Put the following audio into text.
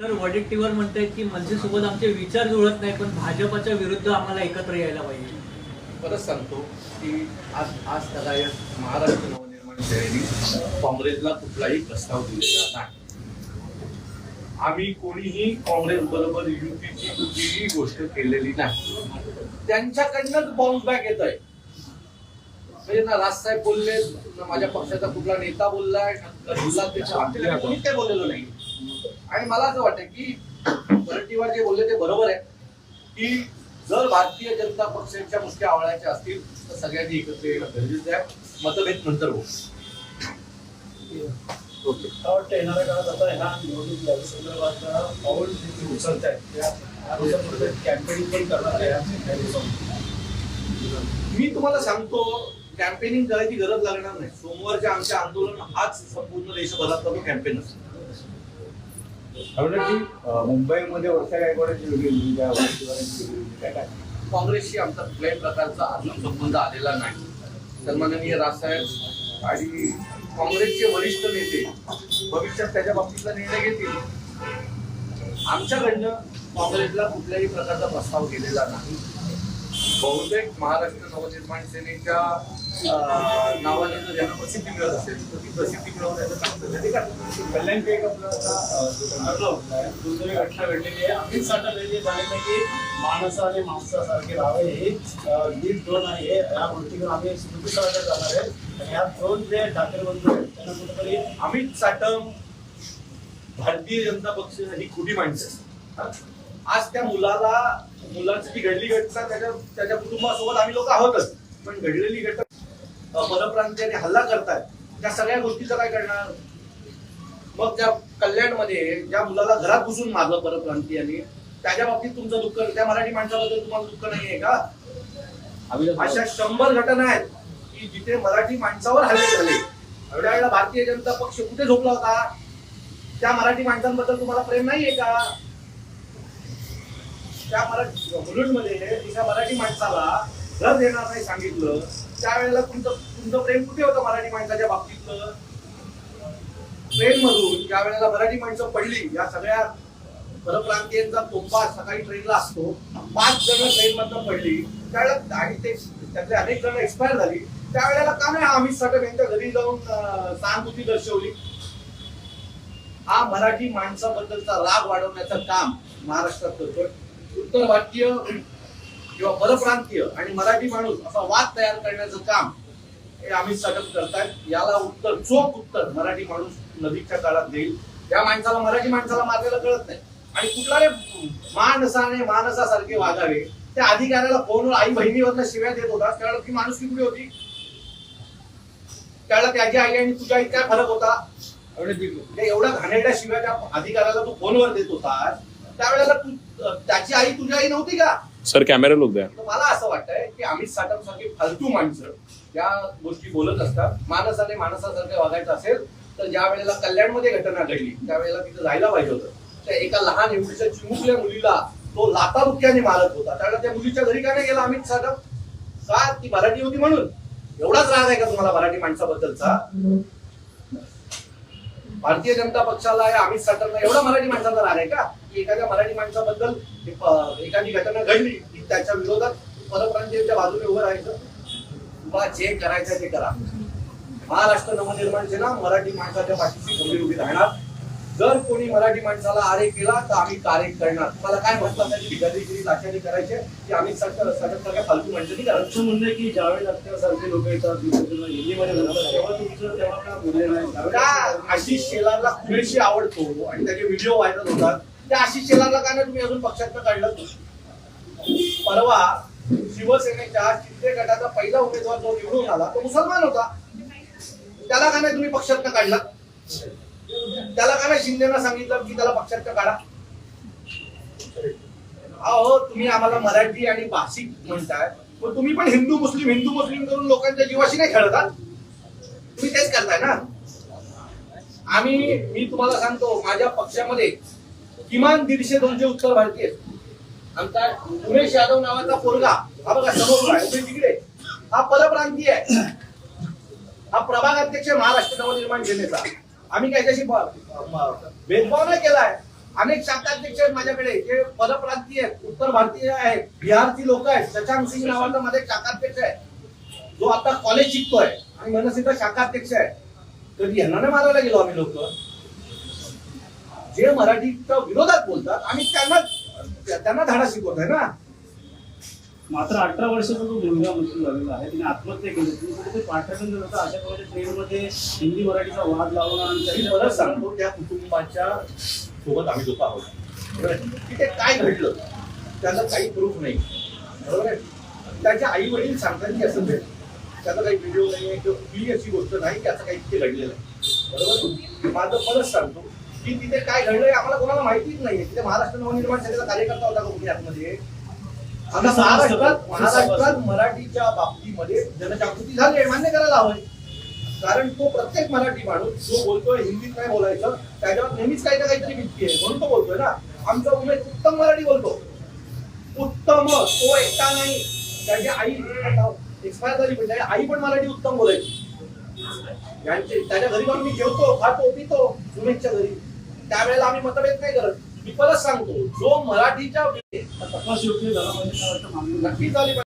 Sir Wadettiwar म्हणतायत की मनसेसोबत आमचे विचार जुळत नाही पण भाजपच्या विरुद्ध आम्हाला एकत्र यायला पाहिजे. परत सांगतो की आज आज सगळ्या महाराष्ट्र नवनिर्माण सेनेने काँग्रेसला कुठलाही प्रस्ताव दिलेला नाही. आम्ही कोणीही काँग्रेस बरोबर युतीची कुठलीही गोष्ट केलेली नाही. त्यांच्याकडनंच बाउन्स बॅक येत आहे म्हणजे ना राजसाहेब बोलले ना माझ्या पक्षाचा कुठला नेता बोललाय ना त्याच्या कोणीच काही बोललेलं नाही. आणि मला असं वाटतं की वरटीवर जे बोलले ते बरोबर आहे. की जर भारतीय जनता पक्षाच्या मुख्य आवळायच्या असतील तर सगळ्यांनी एकत्र येणं गरजेचं आहे. मतभेद नंतर मला वाटतं येणाऱ्या काळात आता ह्या निवडणूक पाऊल उचलत आहेत त्यानुसार कॅम्पेनिंग पण करणार आहे. मी तुम्हाला सांगतो कॅम्पेनिंग करायची गरज लागणार नाही. सोमवारच्या आमच्या आंदोलन हाच संपूर्ण देशभरातला तो कॅम्पेन असतो. मुंबईमध्ये वर्षा गायकवाडांची वेगळी म्हणजे भूमिका म्हणजे काय काँग्रेसशी आमचा कुठल्याही प्रकारचा अजून संबंध आलेला नाही. सन्माननीय राजसाहेब आणि काँग्रेसचे वरिष्ठ नेते भविष्यात त्याच्या बाबतीतला निर्णय घेतील. आमच्याकडनं काँग्रेसला कुठल्याही प्रकारचा प्रस्ताव केलेला नाही. बहुतेक महाराष्ट्र नवनिर्माण सेनेच्या नावाने जर यांना प्रसिद्धी मिळत असेल तर ती प्रसिद्धी मिळवण्याचं काम त्याच्यासाठी कल्याण एक आपला आता, होता आहे, घटना घडलेली आहे. अमित साठवले जे की माणसं आणि माणसासारखे राहावे हे अं, दोन आहे. या गोष्टीवर आम्ही स्मृती करायला जाणार आहे. आणि या दोन जे ठाकरे बंधू आहेत त्यांना कुठेतरी अमित साठम भारतीय जनता पक्ष ही खोटी माणसं आज त्या मुलाला मुलाची जी घडली घटना त्याच्या त्याच्या कुटुंबासोबत आम्ही लोक आहोतच. पण घडलेली घटना परप्रांतीयाने हल्ला करतायत त्या सगळ्या गोष्टीचं काय करणार? मग त्या कल्याणमध्ये ज्या मुलाला घरात घुसून मारलं परप्रांतीयाने त्याच्या बाबतीत तुमचं दुःख त्या मराठी माणसाबद्दल तुम्हाला दुःख नाहीये का? अशा शंभर घटना आहेत की जिथे मराठी माणसावर हल्ले झाले. त्यावेळेला भारतीय जनता पक्ष कुठे झोपला होता? त्या मराठी माणसांबद्दल तुम्हाला प्रेम नाहीये का? त्या मराठी मुलुंडमध्ये एका मराठी माणसाला घर देणार नाही सांगितलं. त्यावेळेला तुमचं तुमचं प्रेम कुठे होतं मराठी माणसाच्या बाबतीतलं? ट्रेन मधून ज्या वेळेला मराठी माणसं पडली. या सगळ्या परप्रांतीयांचा तोफा सकाळी ट्रेनला असतो. पाच जण ट्रेन मधनं पडली. त्यावेळेला आणि ते त्यातले अनेक जण एक्सपायर झाली. त्यावेळेला का नाही आम्ही सगळं यांच्या घरी जाऊन सहानुभूती दर्शवली? हा मराठी माणसाबद्दलचा राग वाढवण्याचं काम महाराष्ट्रात करतोय उत्तर भारतीय किंवा परप्रांतीय आणि मराठी माणूस असा वाद तयार करण्याचं काम हे अमित साठव करतायत. याला उत्तर चोख उत्तर मराठी माणूस नदीच्या काळात देईल. त्या माणसाला मराठी माणसाला मारलेलं कळत नाही. आणि कुठला रे माणसाने माणसासारखे वागावे त्या अधिकाऱ्याला फोनवर आई बहिणीवरनं शिव्या देत होता. त्यावेळेला ती माणूस कुठे होती? त्यावेळेला त्याची आई आणि तुझ्या काय फरक होता. एवढ्या घाणेरड्या शिव्या त्या अधिकाऱ्याला तू फोनवर देत होता त्यावेळेला तू त्याची आई तुझी आई नव्हती का? सर कॅमेरा लोक द्या मला असं वाटतंय की अमित साठम सारखी फालतू माणसं या गोष्टी बोलत असतात. माणसाने माणसासारखं वागायचं असेल तर ज्या वेळेला कल्याणमध्ये घटना घडली त्यावेळेला तिथं जायला पाहिजे होतं. त्या एका लहान एवढीच्या चिमुकल्या मुलीला तो लातारुक्याने मारत होता. त्यावेळेला त्या मुलीच्या घरी का नाही गेला अमित साठम? का ती मराठी होती म्हणून? एवढाच राग आहे का तुम्हाला मराठी माणसाबद्दलचा? भारतीय जनता पक्षाला या अमित साठवला एवढा मराठी माणसाचा राग आहे का? की एखाद्या मराठी माणसाबद्दल एखादी घटना घडली की त्याच्या विरोधात परप्रांतीयांच्या बाजूने उभं राहायचं? तुम्हाला जे करायचं ते करा. महाराष्ट्र नवनिर्माण सेना मराठी माणसाच्या पाठीशी खंबीर उभी राहणार. जर कोणी मराठी माणसाला आरे केला तर आम्ही कार्य करणार. तुम्हाला काय म्हटलं त्याची भिकारीगिरी लाचारी करायचे की आम्ही सटक सटक सारख्या फालतू असं म्हणणं आहे की ज्यावेळेस अत्यासारखे लोक येतात हिंदीमध्ये तेव्हा तुमचं तेव्हा काय बोलले नाही आशिष शेलारला खुलेशी आवडतो आणि त्याचे व्हिडिओ व्हायरल होतात. त्या आशिष शेलारला का नाही तुम्ही अजून पक्षातनं काढलं परवा शिवसेनेच्या शिंदे गटाचा पहिला उमेदवार जो निवडून आला तो मुसलमान होता. त्याला का नाही तुम्ही पक्षातनं काढला. त्याला का नाही शिंदेना सांगितलं की त्याला पक्षातनं काढा. अहो तुम्ही आम्हाला मराठी आणि भाषिक म्हणताय पण तुम्ही पण हिंदू मुस्लिम हिंदू मुस्लिम करून लोकांच्या जीवाशी नाही खेळत तुम्ही तेच करताय ना? आम्ही मी तुम्हाला सांगतो माझ्या पक्षामध्ये किमान दीडशे दोनशे उत्तर भारतीय आमचा उमेश यादव नावाचा पोरगा हा बघा समोर आहे उमेश तिकडे. हा परप्रांतीय आहे. हा प्रभाग अध्यक्ष आहे महाराष्ट्र नवनिर्माण सेनेचा. आम्ही त्याच्याशी भेदभाव नाही केलाय. अनेक शाखाध्यक्ष आहेत माझ्याकडे. जे परप्रांतीय आहेत उत्तर भारतीय आहेत बिहारची लोक आहेत शशांक सिंग नावाचा माझा एक शाखाध्यक्ष आहे. जो आता कॉलेज शिकतोय आणि मनसेचा शाखाध्यक्ष आहे. कधी यांना मारायला गेलो आम्ही लोक. जे मराठीच्या विरोधात बोलतात आम्ही त्यांना त्यांना धाडा शिकवतोय ना. मात्र अठरा वर्षाचा जो मुलगा मृत्यू झालेला आहे तिने आत्महत्या केली. तुम्ही कुठे पाठवून देत होता अशा प्रकारे ट्रेनमध्ये हिंदी मराठीचा वाद लावला आणि मी तरी परत सांगतो त्या कुटुंबाच्या सोबत आम्ही लोक आहोत. आहे? तिथे काय घडलं? त्याचं काही प्रूफ नाही. बरोबर आहे? त्याचे आई वडील सांगतात की असं घडलं. त्याचा काही व्हिडिओ नाही आहे किंवा कुठलीही अशी गोष्ट नाही की असं काही तिथे घडलेलं आहे. बरोबर माझं परत सांगतो की तिथे काय घडलंय आम्हाला कोणाला माहितीच नाहीये. तिथे महाराष्ट्र नवनिर्माण सेनेचा कार्यकर्ता होता कुठे आतमध्ये? आता महाराष्ट्रात महाराष्ट्रात मराठीच्या बाबतीमध्ये जनजागृती झाली आहे मान्य करायला हवंय. कारण तो प्रत्येक मराठी माणूस जो बोलतोय हिंदीत नाही बोलायचं त्याच्यावर नेहमीच काही ना काहीतरी भीती आहे. म्हणून तो बोलतोय ना. आमचा उमेश उत्तम मराठी बोलतो. उत्तम तो एकटा नाही. त्याची आई एक्सपायर झाली पण त्याची आई पण मराठी उत्तम बोलायची. यांचे त्याच्या घरी जाऊन मी जेवतो खातो पितो उमेशच्या घरी. त्यावेळेला आम्ही मतभेद नाही करत मी परत सांगतो जो मराठीच्या तपास योग्य झाला.